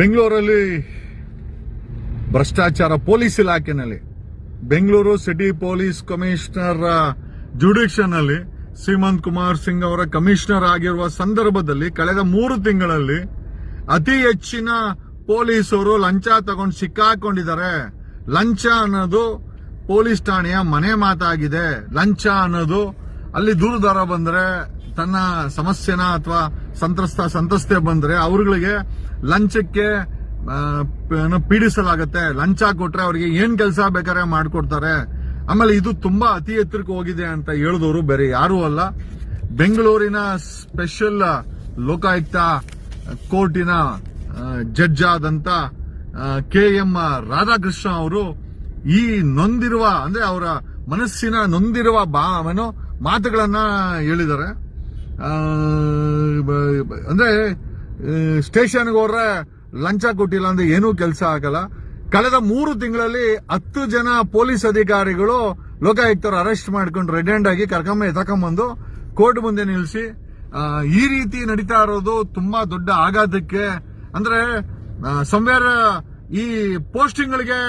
ಬೆಂಗಳೂರಲ್ಲಿ ಭ್ರಷ್ಟಾಚಾರ ಪೊಲೀಸ್ ಇಲಾಖೆನಲ್ಲಿ, ಬೆಂಗಳೂರು ಸಿಟಿ ಪೊಲೀಸ್ ಕಮಿಷನರ್ ಜುಡಿಷನ್ ಅಲ್ಲಿ ಶ್ರೀಮಂತ್ ಕುಮಾರ್ ಸಿಂಗ್ ಅವರ ಕಮಿಷನರ್ ಆಗಿರುವ ಸಂದರ್ಭದಲ್ಲಿ ಕಳೆದ ಮೂರು ತಿಂಗಳಲ್ಲಿ ಅತಿ ಹೆಚ್ಚಿನ ಪೊಲೀಸರು ಲಂಚ ತಗೊಂಡು ಸಿಕ್ಕಾಕೊಂಡಿದ್ದಾರೆ. ಲಂಚ ಅನ್ನೋದು ಪೊಲೀಸ್ ಠಾಣೆಯ ಮನೆ ಮಾತಾಗಿದೆ. ಲಂಚ ಅನ್ನೋದು ಅಲ್ಲಿ ದೂರದಾರ ಬಂದ್ರೆ ತನ್ನ ಸಮಸ್ಯೆನ ಅಥವಾ ಸಂತ್ರಸ್ತ ಸಂತ್ರಸ್ತೆ ಬಂದ್ರೆ ಅವ್ರುಗಳಿಗೆ ಲಂಚಕ್ಕೆ ಪೀಡಿಸಲಾಗತ್ತೆ, ಲಂಚ ಕೊಟ್ರೆ ಅವರಿಗೆ ಏನ್ ಕೆಲಸ ಬೇಕಾದ್ರೆ ಮಾಡ್ಕೊಡ್ತಾರೆ. ಆಮೇಲೆ ಇದು ತುಂಬಾ ಅತಿ ಎತ್ತರಕ್ಕೆ ಹೋಗಿದೆ ಅಂತ ಹೇಳಿದವರು ಬೇರೆ ಯಾರೂ ಅಲ್ಲ. ಬೆಂಗಳೂರಿನ ಸ್ಪೆಷಲ್ ಲೋಕಾಯುಕ್ತ ಕೋರ್ಟಿನ ಜಡ್ಜ್ ಆದಂತ ಕೆ ಎಂ ರಾಧಾಕೃಷ್ಣ ಅವರು ಈ ನೊಂದಿರುವ, ಅಂದ್ರೆ ಅವರ ಮನಸ್ಸಿನ ನೊಂದಿರುವ ಬಾ ಮಾತುಗಳನ್ನ ಹೇಳಿದ್ದಾರೆ. ಅಂದ್ರೆ ಸ್ಟೇಷನ್ಗೆ ಹೋದ್ರೆ ಲಂಚ ಕೊಟ್ಟಿಲ್ಲ ಅಂದ್ರೆ ಏನೂ ಕೆಲಸ ಆಗಲ್ಲ. ಕಳೆದ ಮೂರು ತಿಂಗಳಲ್ಲಿ ಹತ್ತು ಜನ ಪೊಲೀಸ್ ಅಧಿಕಾರಿಗಳು ಲೋಕಾಯುಕ್ತರು ಅರೆಸ್ಟ್ ಮಾಡ್ಕೊಂಡು ರೆಡ್ ಹ್ಯಾಂಡ್ ಆಗಿ ಕರ್ಕೊಂಬ ಎತಕೊಂಬಂದು ಕೋರ್ಟ್ ಮುಂದೆ ನಿಲ್ಲಿಸಿ ಈ ರೀತಿ ನಡೀತಾ ಇರೋದು ತುಂಬಾ ದೊಡ್ಡ ಆಘಾತಕ್ಕೆ. ಅಂದ್ರೆ ಸಂವೇರ ಈ ಪೋಸ್ಟಿಂಗ್ ಗಳಿಗೆ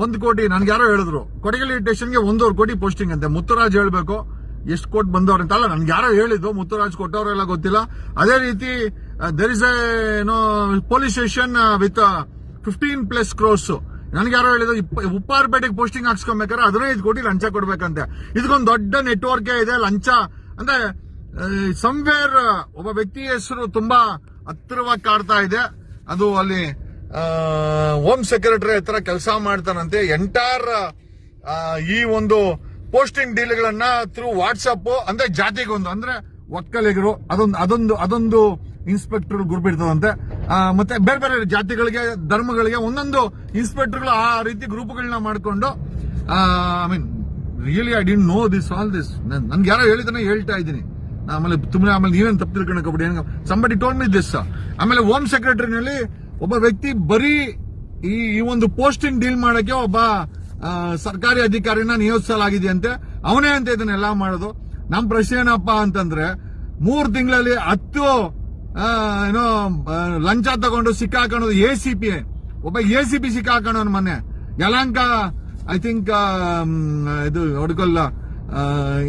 ಒಂದು ಕೋಟಿ, ನನ್ಗೆ ಯಾರೋ ಹೇಳಿದ್ರು. ಕೊಡಗಲಿ ಸ್ಟೇಷನ್ಗೆ ಒಂದೂವರೆ ಕೋಟಿ ಪೋಸ್ಟಿಂಗ್ ಅಂತೆ. ಮುತ್ತುರಾಜ್ ಹೇಳ್ಬೇಕು. ಎಷ್ಟು ಕೋಟಿ ಬಂದವ್ರೆ ಅಂತಲ್ಲ, ನನ್ಗೆ ಯಾರೋ ಹೇಳಿದ್ದು, ಮುತ್ತುರಾಜ್ ಕೊಟ್ಟವರೆಲ್ಲ ಗೊತ್ತಿಲ್ಲ. ಅದೇ ರೀತಿ ದರ್ ಇಸ್ ಏನೋ police station with fifteen plus crores ನನ್ಗೆ ಯಾರೋ ಹೇಳಿದ್ರು ಉಪ್ಪಾರಪೇಟೆಗೆ ಪೋಸ್ಟಿಂಗ್ ಹಾಕ್ಸ್ಕೊಬೇಕಾದ್ರೆ ಹದಿನೈದು ಕೋಟಿ ಲಂಚ ಕೊಡ್ಬೇಕಂತೆ. ಇದಕ್ಕೊಂದು ದೊಡ್ಡ ನೆಟ್ವರ್ಕ್ ಇದೆ, ಲಂಚ. ಅಂದ್ರೆ ಸಂವೇರ್ ಒಬ್ಬ ವ್ಯಕ್ತಿ ಹೆಸರು ತುಂಬಾ ಹತ್ತಿರವಾಗಿ ಕಾಡ್ತಾ ಇದೆ. ಅದು ಅಲ್ಲಿ ಹೋಮ್ ಸೆಕ್ರೆಟರಿ ಹತ್ರ ಕೆಲಸ ಮಾಡ್ತಾನಂತೆ. ಎಂಟೈರ್ ಈ ಒಂದು ಪೋಸ್ಟಿಂಗ್ ಡೀಲ್ಗಳನ್ನ ಥ್ರೂ ವಾಟ್ಸಪ್ ಅಂದ್ರೆ ಜಾತಿಗೊಂದು ಅಂದ್ರೆ ಒಕ್ಕಲಿಗರು ಅದೊಂದು ಅದೊಂದು ಅದೊಂದು ಇನ್ಸ್ಪೆಕ್ಟರ್ ಆ, ಮತ್ತೆ ಬೇರೆ ಬೇರೆ ಜಾತಿಗಳಿಗೆ ಧರ್ಮಗಳಿಗೆ ಒಂದೊಂದು ಇನ್ಸ್ಪೆಕ್ಟರ್ಗಳು ಆ ರೀತಿ ಗ್ರೂಪ್ಗಳನ್ನ ಮಾಡಿಕೊಂಡು I mean really I didn't know this all this ನನ್ಗೆ ಯಾರೋ ಹೇಳಿದಾನೆ ಹೇಳ್ತಾ ಇದ್ದೀನಿ. ಆಮೇಲೆ ತುಂಬಾ ಆಮೇಲೆ ನೀವೇನು ತಪ್ಪು ತಿಳ್ಕೊಳಕಬಿಡಿ ಸಂಬಡಿ ಟೋಲ್ ಮಿ ದಿಸ್ ಆಮೇಲೆ ಹೋಮ್ ಸೆಕ್ರೆಟರಿನಲ್ಲಿ ಒಬ್ಬ ವ್ಯಕ್ತಿ ಬರೀ ಈ ಒಂದು ಪೋಸ್ಟಿಂಗ್ ಡೀಲ್ ಮಾಡೋಕೆ ಒಬ್ಬ ಸರ್ಕಾರಿ ಅಧಿಕಾರಿನ ನಿಯೋಜಿಸಲಾಗಿದೆಯಂತೆ ಅವನೇ ಅಂತ ಇದನ್ನೆಲ್ಲ ಮಾಡೋದು. ನಮ್ಮ ಪ್ರಶ್ನೆ ಏನಪ್ಪಾ ಅಂತಂದ್ರೆ, ಮೂರ್ ತಿಂಗಳಲ್ಲಿ ಹತ್ತು ಏನೋ ಲಂಚ ತಗೊಂಡು ಸಿಕ್ಕಾಕೊಳ್ಳೋದು ಎ ಸಿ ಪಿ ಒಬ್ಬ ಎ ಸಿ ಪಿ ಸಿಕ್ಕಾಕೊಳ್ಳೋನು ಮೊನ್ನೆ. ಯಲಂಕ, ಐ ಥಿಂಕ್ ಇದು ಹೊಡ್ಕೊಲ್ಲ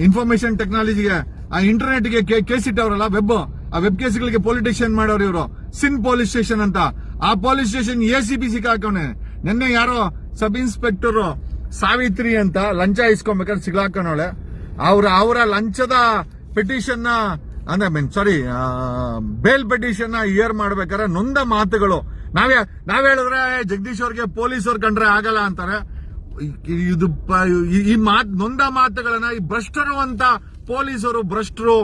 ಇನ್ಫಾರ್ಮೇಶನ್ ಟೆಕ್ನಾಲಜಿಗೆ, ಆ ಇಂಟರ್ನೆಟ್ಗೆ ಕೇಸ್ ಇಟ್ಟವ್ರಲ್ಲ, ವೆಬ್. ಆ ವೆಬ್ ಕೇಸ್ಗಳಿಗೆ ಪೊಲಿಟಿಷಿಯನ್ ಮಾಡೋರು ಇವರು. ಸಿನ್ ಪೊಲೀಸ್ ಸ್ಟೇಷನ್ ಅಂತ. ಆ police station A C P ಸಿಕ್ಕಾಕವನೆ ನಿನ್ನೆ ಯಾರೋ ಸಬ್ ಇನ್ಸ್ಪೆಕ್ಟರ್ ಸಾವಿತ್ರಿ ಅಂತ ಲಂಚ ಇಸ್ಕೊಬೇಕಾದ್ರೆ ಸಿಗ್ಲಾಕಣವಳೆ ಅವ್ರ, ಅವರ ಲಂಚದ ಪಿಟಿಷನ್ನ, ಅಂದ್ರೆ ಮೀನ್ ಸಾರಿ ಬೇಲ್ ಪಿಟಿಷನ್ನ ಇಯರ್ ಮಾಡ್ಬೇಕಾದ್ರೆ ನೊಂದ ಮಾತುಗಳು. ನಾವೇ ನಾವ್ ಹೇಳಿದ್ರೆ ಜಗದೀಶ್ ಅವ್ರಿಗೆ ಪೊಲೀಸ್ ಅವ್ರ ಕಂಡ್ರೆ ಆಗಲ್ಲ ಅಂತಾರೆ. ಇದು ಈ ಮಾತ್, ನೊಂದ ಮಾತುಗಳನ್ನ ಈ ಭ್ರಷ್ಟರು ಅಂತ ಪೊಲೀಸರು ಭ್ರಷ್ಟರು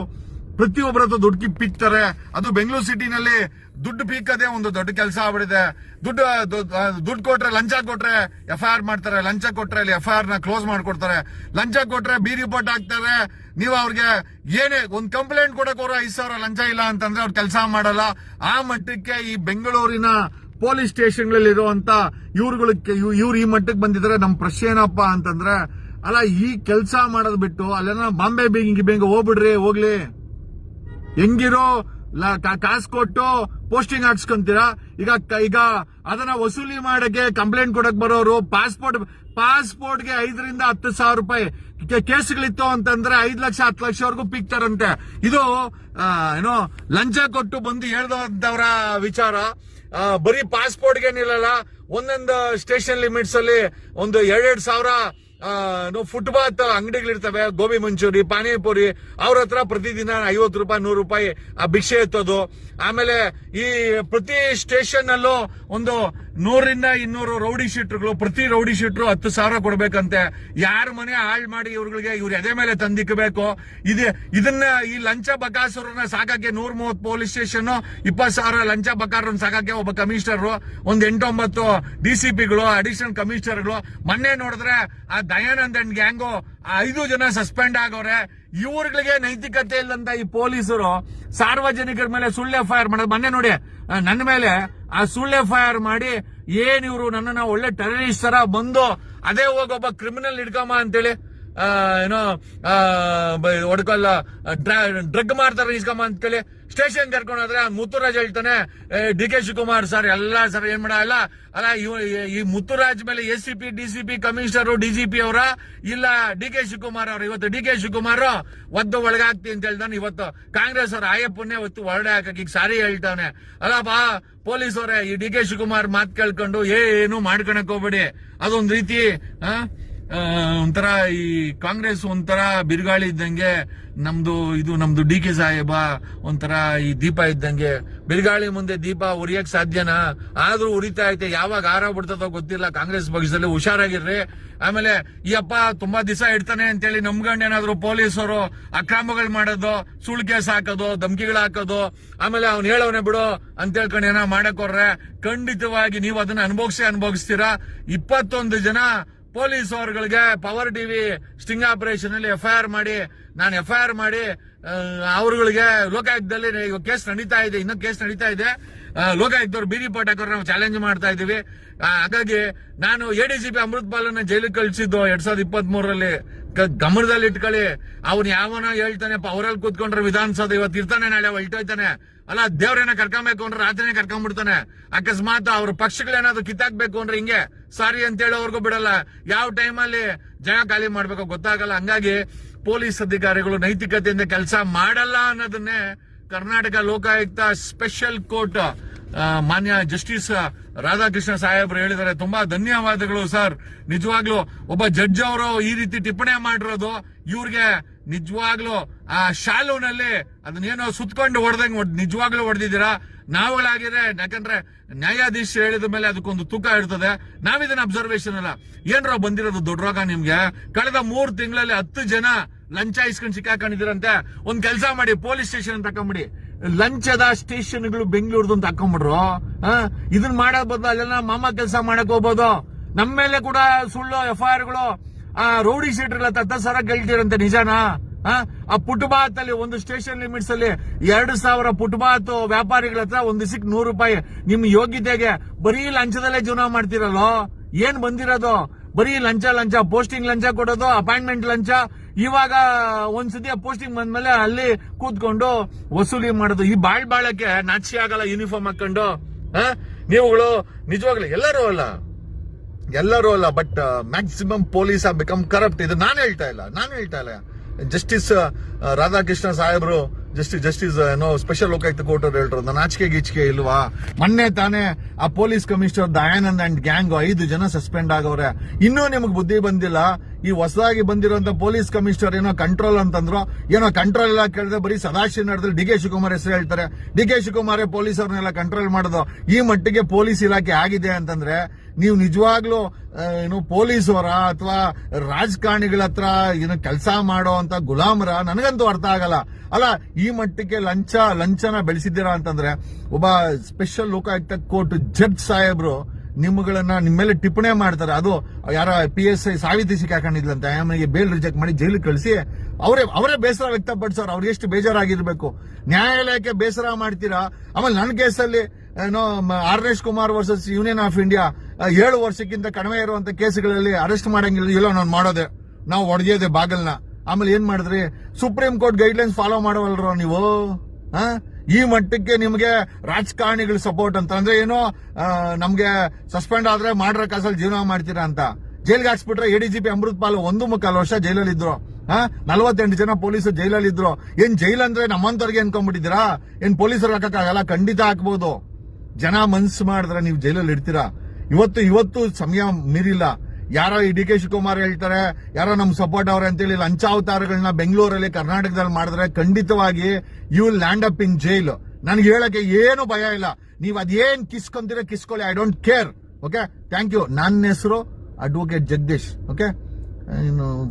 ಪ್ರತಿಯೊಬ್ಬರ ಹತ್ರ ದುಡ್ಡು ಕಿ- ಪೀಕ್ತಾರೆ ಅದು ಬೆಂಗಳೂರು ಸಿಟಿನಲ್ಲಿ ದುಡ್ಡು ಪೀಕದೆ ಒಂದು ದೊಡ್ಡ ಕೆಲಸ ಆಗ್ಬಿಡಿದೆ ದುಡ್ಡು ದುಡ್ಡು ಕೊಟ್ರೆ ಲಂಚ ಕೊಟ್ರೆ ಎಫ್ ಐ ಆರ್ ಮಾಡ್ತಾರೆ. ಲಂಚ ಕೊಟ್ರೆ ಅಲ್ಲಿ ಎಫ್ ಐ ಆರ್ನ ಕ್ಲೋಸ್ ಮಾಡ್ಕೊಡ್ತಾರೆ. ಲಂಚ ಕೊಟ್ರೆ ಬಿ ರಿಪೋರ್ಟ್ ಹಾಕ್ತಾರೆ. ನೀವು ಅವ್ರಿಗೆ ಏನೇ, ಒಂದು ಕಂಪ್ಲೇಂಟ್ ಕೊಡಕ್ ಅವ್ರ ಐದು ಸಾವಿರ ಲಂಚ ಇಲ್ಲ ಅಂತಂದ್ರೆ ಅವ್ರು ಕೆಲಸ ಮಾಡಲ್ಲ. ಆ ಮಟ್ಟಕ್ಕೆ ಈ ಬೆಂಗಳೂರಿನ ಪೊಲೀಸ್ ಸ್ಟೇಷನ್ಗಳಲ್ಲಿ ಇರುವಂತ ಇವ್ರುಗಳಿಗೆ ಇವ್ರು ಈ ಮಟ್ಟಕ್ಕೆ ಬಂದಿದ್ರೆ ನಮ್ ಪ್ರಶ್ನೆ ಏನಪ್ಪ ಅಂತಂದ್ರೆ, ಅಲ್ಲ ಈ ಕೆಲಸ ಮಾಡೋದ್ ಬಿಟ್ಟು ಅಲ್ಲೆಲ್ಲ ಬಾಂಬೆ ಬೇಗಿಂಗ್ ಬೇಗ ಹೋಗ್ಬಿಡ್ರಿ, ಹೋಗ್ಲಿ. ಹೆಂಗಿರೋ ಕಾಸು ಕೊಟ್ಟು ಪೋಸ್ಟಿಂಗ್ ಹಾಕ್ಸ್ಕೊಂತೀರಾ? ಈಗ ಈಗ ಅದನ್ನ ವಸೂಲಿ ಮಾಡಕ್ಕೆ ಕಂಪ್ಲೇಂಟ್ ಕೊಡಕ್ ಬರೋರು ಪಾಸ್ಪೋರ್ಟ್ ಪಾಸ್ಪೋರ್ಟ್ಗೆ ಐದರಿಂದ ಹತ್ತು ಸಾವಿರ ರೂಪಾಯಿ ಕೇಸ್ಗಳಿತ್ತು ಅಂತಂದ್ರೆ ಐದು ಲಕ್ಷ, ಹತ್ತು ಲಕ್ಷವರೆಗೂ ಪಿಕ್ತಾರಂತೆ ಇದು ಏನೋ, ಲಂಚ ಕೊಟ್ಟು ಬಂದು ಹೇಳ್ದವ್ರ ವಿಚಾರ. ಬರೀ ಪಾಸ್ಪೋರ್ಟ್ಗೆ ನಿಲ್ಲಲ್ಲ ಒಂದೊಂದು ಸ್ಟೇಷನ್ ಲಿಮಿಟ್ಸ್ ಅಲ್ಲಿ ಒಂದು ಎರಡೆರಡು ಸಾವಿರ ಫುಟ್ಪಾತ್ ಅಂಗಡಿಗಳಿರ್ತವೆ, ಗೋಬಿ ಮಂಚೂರಿ, ಪಾನಿಪುರಿ, ಅವ್ರ ಹತ್ರ ಪ್ರತಿದಿನ ಐವತ್ತು ರೂಪಾಯಿ, ನೂರು ರೂಪಾಯಿ ಭಿಕ್ಷೆ ಎತ್ತೋದು. ಆಮೇಲೆ ಈ ಪ್ರತಿ ಸ್ಟೇಷನ್ ಅಲ್ಲೂ ಒಂದು ನೂರಿಂದ ಇನ್ನೂರು ರೌಡಿ ಶೀಟ್ರುಗಳು, ಪ್ರತಿ ರೌಡಿ ಶೀಟ್ರು ಹತ್ತು ಸಾವಿರ ಕೊಡ್ಬೇಕಂತೆ. ಯಾರ ಮನೆ ಹಾಳ್ ಮಾಡಿ ಇವ್ರುಗಳಿಗೆ ಇವ್ರ ಎದೆ ಮೇಲೆ ತಂದಿಕ್ಕಬೇಕು ಇದು, ಇದನ್ನ ಈ ಲಂಚ ಬಕಾಸುರನ್ನ ಸಾಕಕ್ಕೆ ನೂರ ಮೂವತ್ತು ಪೊಲೀಸ್ ಸ್ಟೇಷನ್ ಇಪ್ಪತ್ತು ಸಾವಿರ ಲಂಚ ಬಕಾರನ್ನ ಸಾಕಕ್ಕೆ ಒಬ್ಬ ಕಮಿಷನರ್, ಒಂದ್ ಎಂಟೊಂಬತ್ತು ಡಿ ಸಿ ಪಿಗಳು, ಅಡಿಷನಲ್ ಕಮಿಷನರ್ಗಳು. ಮೊನ್ನೆ ನೋಡಿದ್ರೆ ಆ ದಯಾನಂದ್ ಅಂಡ್ ಗ್ಯಾಂಗು ಐದು ಜನ ಸಸ್ಪೆಂಡ್ ಆಗವ್ರೆ ಇವ್ರುಗಳಿಗೆ ನೈತಿಕತೆ ಇಲ್ಲಂತ ಈ ಪೊಲೀಸರು ಸಾರ್ವಜನಿಕರ ಮೇಲೆ ಸುಳ್ಳು ಎಫ್ ಐ ಆರ್ ಮಾಡೋದು. ಮೊನ್ನೆ ನೋಡಿ ನನ್ನ ಮೇಲೆ ಆ ಸುಳ್ಳು ಎಫ್ ಆರ್ ಮಾಡಿ ಏನ್ ಇವರು ನನ್ನನ್ನ ಒಳ್ಳೆ ಟೆರರಿಸ್ಟ್ ತರ ಬಂದು ಅದೇ ಹೋಗೊಬ್ಬ ಕ್ರಿಮಿನಲ್ ಹಿಡ್ಕಮ್ಮ ಅಂತೇಳಿ ಏನೋ ಹೊಡ್ಕೊಲ್ಲ ಡ್ರಗ್ ಮಾಡ್ತಾರ ಇಸ್ಕಮ್ಮ ಅಂತೇಳಿ ಸ್ಟೇಷನ್ ಕರ್ಕೊಂಡು ಹೋದ್ರೆ ಮುತ್ತುರಾಜ್ ಹೇಳ್ತಾನೆ ಡಿ ಕೆ ಶಿವಕುಮಾರ್ ಸರ್, ಎಲ್ಲ ಸರ್, ಏನ್ ಮಾಡಲ್ಲ ಅಲ್ಲ ಈ ಮುತ್ತುರಾಜ್ ಮೇಲೆ S C P, D C P commissioner P ಅವರ, ಇಲ್ಲ, ಡಿ ಕೆ ಶಿವಕುಮಾರ್ ಅವರು, ಇವತ್ತು ಡಿ ಕೆ ಶಿವಕುಮಾರ್ ಒದ್ದು ಒಳಗಾಗ್ತಿ ಅಂತ ಹೇಳ್ತಾನೆ ಇವತ್ತು. ಕಾಂಗ್ರೆಸ್ ಅವ್ರ ಆಯಪ್ಪನ್ನೇ ಇವತ್ತು ಹೊರಡೆ ಹಾಕಕ್ಕೆ ಈಗ ಸಾರಿ ಹೇಳ್ತಾನೆ ಅಲ್ಲಪ್ಪ ಪೊಲೀಸ್ ಅವರೇ ಈ ಡಿ ಕೆ ಶಿವಕುಮಾರ್ ಮಾತು ಕೇಳ್ಕೊಂಡು ಏನು ಮಾಡ್ಕೊಳಕ್ ಹೋಗ್ಬೇಡಿ, ಅದೊಂದ್ ರೀತಿ ಒಂಥರ ಈ ಕಾಂಗ್ರೆಸ್ ಒಂಥರ ಬಿರುಗಾಳಿ ಇದ್ದಂಗೆ ನಮ್ದು ಇದು ನಮ್ದು ಡಿ ಕೆ ಸಾಹೇಬ ಒಂಥರ ಈ ದೀಪ ಇದ್ದಂಗೆ ಬಿರುಗಾಳಿ ಮುಂದೆ ದೀಪ ಉರಿಯಕ್ ಸಾಧ್ಯನಾ? ಆದ್ರೂ ಉರಿತಾ ಐತೆ, ಯಾವಾಗ ಆರ ಬಿಡ್ತದೋ ಗೊತ್ತಿಲ್ಲ. ಕಾಂಗ್ರೆಸ್ ಪಕ್ಷದಲ್ಲಿ ಹುಷಾರಾಗಿರ್ರಿ. ಆಮೇಲೆ, ಈ ಅಪ್ಪ ತುಂಬಾ ದಿವಸ ಇಡ್ತಾನೆ ಅಂತೇಳಿ ನಮ್ಗಂಡ್ ಏನಾದ್ರು ಪೊಲೀಸರು ಅಕ್ರಮಗಳು ಮಾಡೋದು, ಸುಳ್ಳು ಕೇಸ್ ಹಾಕೋದು, ಧಮಕಿಗಳು ಹಾಕೋದು, ಆಮೇಲೆ ಅವ್ನು ಹೇಳವನೇ ಬಿಡು ಅಂತ ಹೇಳ್ಕೊಂಡು ಏನೋ ಮಾಡಕ್ ಖಂಡಿತವಾಗಿ ನೀವು ಅದನ್ನ ಅನುಭವಿಸಿ ಅನುಭವಿಸ್ತೀರಾ? ಇಪ್ಪತ್ತೊಂದು ಜನ ಪೊಲೀಸ್ ಅವರುಗಳಿಗೆ ಪವರ್ ಟಿವಿ ಸ್ಟಿಂಗ್ ಆಪರೇಷನ್ ಅಲ್ಲಿ ಎಫ್ ಮಾಡಿ, ನಾನು ಎಫ್ ಮಾಡಿ ಅವರುಗಳಿಗೆ ಲೋಕಾಯುಕ್ತದಲ್ಲಿ ಕೇಸ್ ನಡೀತಾ ಇದೆ, ಇನ್ನೂ ಕೇಸ್ ನಡೀತಾ ಇದೆ. ಲೋಕಾಯುಕ್ತವ್ರು ಬೀದಿ ಪಾಟ್ ಹಾಕೋರು ನಾವು ಚಾಲೆಂಜ್ ಮಾಡ್ತಾ ಇದೀವಿ ಹಾಗಾಗಿ ನಾನು ಎ ಎಡಿಜಿಪಿ ಅಮೃತ್ ಅಮೃತ್ಪಾಲನ್ನ ಜೈಲಿಗೆ ಕಳಿಸಿದ್ದು ಎರಡ್ ಸಾವಿರದ ಇಪ್ಪತ್ತ್ ಮೂರರಲ್ಲಿ ಗಮನದಲ್ಲಿ ಇಟ್ಕೊಳ್ಳಿ ಅವ್ನು ಯಾವನೋ ಹೇಳ್ತಾನೆ ಅವರಲ್ಲಿ ಕೂತ್ಕೊಂಡ್ರೆ ವಿಧಾನಸೌಧ ಇವತ್ತು ಇರ್ತಾನೆ ನಾಳೆ, ಹೊಲ್ಟೋಯ್ತಾನೆ. ಅಲ್ಲ, ದೇವ್ರೇನ ಕರ್ಕೊಂಬೇಕು ಅಂದ್ರೆ ರಾತ್ರಿನೇ ಕರ್ಕೊಂಡ್ಬಿಡ್ತಾನೆ. ಅಕಸ್ಮಾತ್ ಅವ್ರ ಪಕ್ಷಗಳೇನಾದ್ರು ಕಿತ್ತಾಕ್ಬೇಕು ಅಂದ್ರೆ ಹಿಂಗೆ, ಸಾರಿ ಅಂತ ಹೇಳೋವರೆಗೂ ಬಿಡಲ್ಲ. ಯಾವ ಟೈಮಲ್ಲಿ ಜಾಗ ಖಾಲಿ ಮಾಡ್ಬೇಕು ಗೊತ್ತಾಗಲ್ಲ. ಹಂಗಾಗಿ ಪೊಲೀಸ್ ಅಧಿಕಾರಿಗಳು ನೈತಿಕತೆಯಿಂದ ಕೆಲಸ ಮಾಡಲ್ಲ ಅನ್ನೋದನ್ನೇ ಕರ್ನಾಟಕ ಲೋಕಾಯುಕ್ತ ಸ್ಪೆಷಲ್ ಕೋರ್ಟ್ ಮಾನ್ಯ ಜಸ್ಟಿಸ್ ರಾಧಾಕೃಷ್ಣ ಸಾಹೇಬ್ರು ಹೇಳಿದ್ದಾರೆ. ತುಂಬಾ ಧನ್ಯವಾದಗಳು ಸರ್ ನಿಜವಾಗ್ಲೂ ಒಬ್ಬ ಜಡ್ಜ್ ಅವರು ಈ ರೀತಿ ಟಿಪ್ಪಣಿ ಮಾಡಿರೋದು ಇವ್ರಿಗೆ ನಿಜವಾಗ್ಲೂ ಆ ಶಾಲುನಲ್ಲಿ ಅದನ್ನೇನೋ ಸುತ್ಕೊಂಡು ಹೊಡೆದಂಗ್ ನಿಜವಾಗ್ಲೂ ಹೊಡೆದಿದ್ದೀರಾ? ನಾವುಗಳಾಗಿದ್ರೆ ಯಾಕಂದ್ರೆ ನ್ಯಾಯಾಧೀಶ ಹೇಳಿದ ಮೇಲೆ ಅದಕ್ಕೊಂದು ತೂಕ ಇರ್ತದೆ. ನಾವಿದನ್ನ ಅಬ್ಸರ್ವೇಶನ್ ಅಲ್ಲ. ಏನ್ರ ಬಂದಿರೋದು ದೊಡ್ಡ ರೋಗ ನಿಮ್ಗೆ? ಕಳೆದ ಮೂರ್ ತಿಂಗಳಲ್ಲಿ ಹತ್ತು ಜನ ಲಂಚ ಇಸ್ಕೊಂಡು ಸಿಕ್ಕಾಕೊಂಡಿದ್ದೀರಂತೆ. ಒಂದ್ ಕೆಲಸ ಮಾಡಿ ಪೊಲೀಸ್ ಸ್ಟೇಷನ್ ತಕೊಂಬಿಡಿ. ಲಂಚದ ಸ್ಟೇಷನ್ಗಳು ಬೆಂಗಳೂರ್ದು ಅಂತ ಹಾಕೊಂಡ್ಬಿಡ್ರು? ಇದನ್ನ ಮಾಡೋ ಬದಲು ಅಲ್ಲೆಲ್ಲ ಮಾಮ ಕೆಲಸ ಮಾಡಕ್ ಹೋಗ್ಬೋದು. ನಮ್ಮ ಮೇಲೆ ಕೂಡ ಸುಳ್ಳು ಎಫ್ ಐ ಗಳು ಆ ರೌಡಿ ಸೀಟ್ಗಳ ತತ್ತ ಸರ ಗೆಲ್ತಿರಂತೆ ನಿಜಾನಾ ಆ? ಪುಟ್ಬಾತ್ ಅಲ್ಲಿ ಒಂದು ಸ್ಟೇಷನ್ ಲಿಮಿಟ್ಸ್ ಅಲ್ಲಿ ಎರಡು ಸಾವಿರ ಪುಟ್ಬಾತ್ ವ್ಯಾಪಾರಿಗಳ ಹತ್ರ ಒಂದ್ ದಿವಸಕ್ಕೆ ನೂರು ರೂಪಾಯಿ. ನಿಮ್ ಯೋಗ್ಯತೆಗೆ ಬರೀ ಲಂಚದಲ್ಲೇ ಜೀವನ ಮಾಡ್ತಿರಲ್ಲೋ? ಏನ್ ಬಂದಿರೋದು? ಬರೀ ಲಂಚ ಲಂಚ ಪೋಸ್ಟಿಂಗ್ ಲಂಚ ಕೊಡೋದು ಅಪಾಯಿಂಟ್ಮೆಂಟ್ ಲಂಚ ಇವಾಗ ಒಂದ್ಸತಿ ಪೋಸ್ಟಿಂಗ್ ಬಂದ್ಮೇಲೆ ಅಲ್ಲಿ ಕೂತ್ಕೊಂಡು ವಸೂಲಿ ಮಾಡೋದು. ಈ ಬಾಳ್ ಬಾಳಕ್ಕೆ ನಾಚಿ ಆಗಲ್ಲ ಯೂನಿಫಾರ್ಮ್ ಹಾಕೊಂಡು? ನೀವುಗಳು ನಿಜವಾಗ್ಲೂ ಎಲ್ಲರೂ ಅಲ್ಲ. ಎಲ್ಲರೂ ಅಲ್ಲ ಬಟ್ ಮ್ಯಾಕ್ಸಿಮಮ್ ಪೊಲೀಸ್ ಆ ಬಿಕಮ್ ಕರಪ್ಟ್ ಇದು ನಾನು ಹೇಳ್ತಾ ಇಲ್ಲ, ನಾನು ಹೇಳ್ತಾ ಇಲ್ಲ. ಜಸ್ಟಿಸ್ ರಾಧಾಕೃಷ್ಣ ಸಾಹೇಬ್ರು ಜಸ್ಟಿಸ್ ಜಸ್ಟಿಸ್ ಏನೋ ಸ್ಪೆಷಲ್ ಲೋಕಾಯುಕ್ತ ಕೋರ್ಟ್ ಅವ್ರು ಹೇಳ್ರು ನನ್ನ ಆಚಿಕೆ ಗೀಚಿಕೆ ಇಲ್ವಾ? ಮೊನ್ನೆ ತಾನೇ ಆ police commissioner Dayanand and gang ಐದು ಜನ ಸಸ್ಪೆಂಡ್ ಆಗವ್ರೆ ಇನ್ನೂ ನಿಮಗೆ ಬುದ್ಧಿ ಬಂದಿಲ್ಲ. ಈ ಹೊಸದಾಗಿ ಬಂದಿರುವಂತ ಪೊಲೀಸ್ ಕಮಿಷನರ್ ಏನೋ ಕಂಟ್ರೋಲ್ ಅಂತಂದ್ರು. ಏನೋ ಕಂಟ್ರೋಲ್ ಎಲ್ಲ ಕೇಳಿದ್ರೆ ಬರೀ ಸದಾಶಿವ ನಡೆದ್ರೆ ಡಿ ಕೆ ಶಿವಕುಮಾರ್ ಹೆಸರು ಹೇಳ್ತಾರೆ. ಡಿ ಕೆ ಶಿವಕುಮಾರ್ ಪೊಲೀಸ್ ಅವ್ರನ್ನೆಲ್ಲ ಕಂಟ್ರೋಲ್ ಮಾಡೋದು. ಈ ಮಟ್ಟಿಗೆ ಪೊಲೀಸ್ ಇಲಾಖೆ ಆಗಿದೆ ಅಂತಂದ್ರೆ ನೀವು ನಿಜವಾಗ್ಲೂ ಏನು ಪೊಲೀಸ್ ಅವರ ಅಥವಾ ರಾಜಕಾರಣಿಗಳ ಹತ್ರ ಏನು ಕೆಲಸ ಮಾಡೋ ಅಂತ ಗುಲಾಮರ? ನನಗಂತೂ ಅರ್ಥ ಆಗಲ್ಲ. ಅಲ್ಲ, ಈ ಮಟ್ಟಕ್ಕೆ ಲಂಚ, ಲಂಚನ ಬೆಳೆಸಿದ್ದೀರಾ ಅಂತಂದ್ರೆ, ಒಬ್ಬ ಸ್ಪೆಷಲ್ ಲೋಕಾಯುಕ್ತ ಕೋರ್ಟ್ ಜಡ್ಜ್ ಸಾಹೇಬ್ರು ನಿಮ್ಮಗಳನ್ನ ನಿಮ್ಮ ಮೇಲೆ ಟಿಪ್ಪಣಿ ಮಾಡ್ತಾರೆ. ಅದು ಯಾರ ಪಿ ಎಸ್ ಐ ಸಾವಿತ್ರಿ ಸಿಕ್ಕಾಕೊಂಡಿದ್ಲಂತೆ ಆಮೇಲೆ ಬೇಲ್ ರಿಜೆಕ್ಟ್ ಮಾಡಿ ಜೈಲಿಗೆ ಕಳಿಸಿ, ಅವರೇ ಅವರೇ ಬೇಸರ ವ್ಯಕ್ತಪಡಿಸೋರು, ಅವ್ರಿಗೆ ಎಷ್ಟು ಬೇಜಾರಾಗಿರ್ಬೇಕು. ನ್ಯಾಯಾಲಯಕ್ಕೆ ಬೇಸರ ಮಾಡ್ತೀರಾ? ಆಮೇಲೆ ನನ್ನ ಕೇಸಲ್ಲಿ, ಏನೋ R Arnesh Kumar versus union of India ಏಳು ವರ್ಷಕ್ಕಿಂತ ಕಡಿಮೆ ಇರುವಂತ ಕೇಸ್ಗಳಲ್ಲಿ ಅರೆಸ್ಟ್ ಮಾಡಂಗಿಲ್ಲ. ಇಲ್ಲ, ನಾನು ಮಾಡೋದೆ. ನಾವು ಹೊಡೆಯೋದೆ ಬಾಗಲ್ನ. ಆಮೇಲೆ ಏನ್ ಮಾಡಿದ್ರಿ? ಸುಪ್ರೀಂ ಕೋರ್ಟ್ ಗೈಡ್ಲೈನ್ಸ್ ಫಾಲೋ ಮಾಡವಲ್ರೋ ನೀವು? ಆ? ಈ ಮಟ್ಟಕ್ಕೆ ನಿಮಗೆ ರಾಜಕಾರಣಿಗಳ ಸಪೋರ್ಟ್ ಅಂತ. ಅಂದ್ರೆ ಏನೋ ನಮ್ಗೆ ಸಸ್ಪೆಂಡ್ ಆದ್ರೆ ಮಾಡ್ರ ಕಾಸಲ್ಲಿ ಜೀವನ ಮಾಡ್ತೀರಾ ಅಂತ. ಜೈಲ್ಗೆ ಹಾಕ್ಸ್ಬಿಟ್ರೆ ಎಡಿಜಿಪಿ ಅಮೃತ್ ಪಾಲ್ ಒಂದು ಮುಕ್ಕಾಲು ವರ್ಷ ಜೈಲಲ್ಲಿ ಇದ್ರು ನಲ್ವತ್ತೆಂಟು ಜನ ಪೊಲೀಸರು ಜೈಲಲ್ಲಿ ಇದ್ರು ಏನ್ ಜೈಲ್ ಅಂದ್ರೆ ನಮ್ಮಂತವ್ರಿಗೆ ಅನ್ಕೊಂಡ್ಬಿಟ್ಟಿದ್ದೀರಾ? ಏನ್ ಪೊಲೀಸರು ಹಾಕಕ್ಕಾಗಲ್ಲ? ಖಂಡಿತ ಹಾಕ್ಬೋದು. ಜನ ಮನ್ಸು ಮಾಡಿದ್ರೆ ನೀವು ಜೈಲಲ್ಲಿ ಇಡ್ತೀರಾ ಇವತ್ತು ಇವತ್ತು ಸಮಯ ಮೀರಿಲ್ಲ. ಯಾರೋ ಈ ಡಿ ಕೆ ಶಿವಕುಮಾರ್ ಹೇಳ್ತಾರೆ, ಯಾರೋ ನಮ್ ಸಪೋರ್ಟ್ ಅವ್ರೆ ಅಂತೇಳಿ ಲಂಚಾವತಾರಗಳನ್ನ ಬೆಂಗಳೂರಲ್ಲಿ, ಕರ್ನಾಟಕದಲ್ಲಿ ಮಾಡಿದ್ರೆ ಖಂಡಿತವಾಗಿ you will land up in jail ನನ್ಗೆ ಹೇಳಕ್ಕೆ ಏನು ಭಯ ಇಲ್ಲ. ನೀವು ಅದೇನ್ ಕಿಸ್ಕೊಂತೀರ ಕಿಸ್ಕೊಳ್ಳಿ I don't care okay thank you ನನ್ನ ಹೆಸರು advocate Jagadish. Okay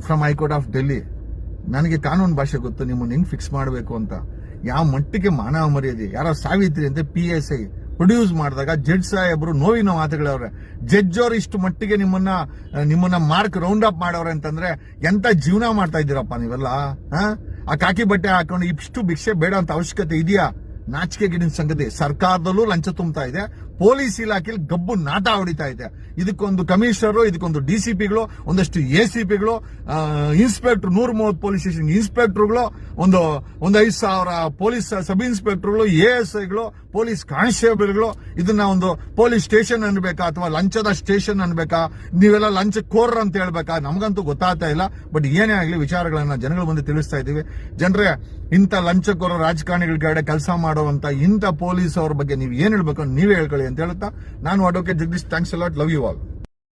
from high court of Delhi ನನಗೆ ಕಾನೂನು ಭಾಷೆ ಗೊತ್ತು, ನಿಮ್ಮನ್ನು ಹೆಂಗ್ ಫಿಕ್ಸ್ ಮಾಡಬೇಕು ಅಂತ. ಯಾವ ಮಟ್ಟಿಗೆ ಮಾನವ ಮರ್ಯಾದೆ? ಯಾರೋ ಸಾವಿತ್ರಿ ಅಂತ ಪಿ ಎಸ್ ಐ ಪ್ರೊಡ್ಯೂಸ್ ಮಾಡಿದಾಗ ಜಡ್ಜ್ ಸಾಹೇಬ್ರು ನೋವಿನ ಮಾತುಗಳವ್ರೆ. ಜಡ್ಜ್ ಅವ್ರು ಇಷ್ಟು ಮಟ್ಟಿಗೆ ನಿಮ್ಮನ್ನ ನಿಮ್ಮನ್ನ ಮಾರ್ಕ್ ರೌಂಡ್ ಅಪ್ ಮಾಡವ್ರೆ ಅಂತಂದ್ರೆ ಎಂತ ಜೀವನ ಮಾಡ್ತಾ ಇದ್ದೀರಪ್ಪ ನೀವೆಲ್ಲ? ಆ? ಕಾಕಿ ಬಟ್ಟೆ ಹಾಕೊಂಡು ಇಷ್ಟು ಭಿಕ್ಷೆ ಬೇಡ ಅಂತ ಅವಶ್ಯಕತೆ ಇದೆಯಾ ನಾಚಿಕೆ ಗಿಡಿನ ಸಂಗತಿ ಸರ್ಕಾರದಲ್ಲೂ ಲಂಚ ತುಂಬ್ತಾ ಇದೆ ಪೊಲೀಸ್ ಇಲಾಖೆಯಲ್ಲಿ ಗಬ್ಬು ನಾಟ ಹೊಡಿತಾ ಇದೆ. ಇದಕ್ಕೊಂದು ಕಮಿಷನರ್, ಇದಕ್ಕೊಂದು ಡಿಸಿಪಿಗಳು, ಒಂದಷ್ಟು ಎ ಸಿ ಪಿಗಳು ಇನ್ಸ್ಪೆಕ್ಟರ್ ನೂರ ಮೂವತ್ತು ಪೊಲೀಸ್ ಸ್ಟೇಷನ್ ಇನ್ಸ್ಪೆಕ್ಟರ್ಗಳು, ಒಂದು ಒಂದು ಐದು ಸಾವಿರ ಪೊಲೀಸ್ ಸಬ್ ಇನ್ಸ್ಪೆಕ್ಟರ್ಗಳು ಎ ಎಸ್ ಐಗಳು ಪೊಲೀಸ್ ಕಾನ್ಸ್ಟೇಬಲ್ಗಳು, ಇದನ್ನ ಒಂದು ಪೊಲೀಸ್ ಸ್ಟೇಷನ್ ಅನ್ಬೇಕಾ ಅಥವಾ ಲಂಚದ ಸ್ಟೇಷನ್ ಅನ್ಬೇಕಾ ನೀವೆಲ್ಲ ಲಂಚ ಕೋರ್ ಅಂತ ಹೇಳ್ಬೇಕಾ? ನಮಗಂತೂ ಗೊತ್ತಾಗ್ತಾ ಇಲ್ಲ. ಬಟ್ ಏನೇ ಆಗಲಿ ವಿಚಾರಗಳನ್ನ ಜನಗಳ ಮುಂದೆ ತಿಳಿಸ್ತಾ ಇದ್ದೀವಿ. ಜನರೇ, ಇಂಥ ಲಂಚಕೋರ ರಾಜಕಾರಣಿಗಳ ಕಡೆ ಕೆಲಸ ಮಾಡುವಂತ ಇಂಥ ಪೊಲೀಸ್ ಅವ್ರ ಬಗ್ಗೆ ನೀವು ಏನ್ ಹೇಳ್ಬೇಕು ನೀವೇ ಹೇಳ್ಕೊಳ್ಳಿ. ಅಂತ ಹೇಳುತ್ತಾ? ನಾನು advocate Jagadish thanks a lot love you all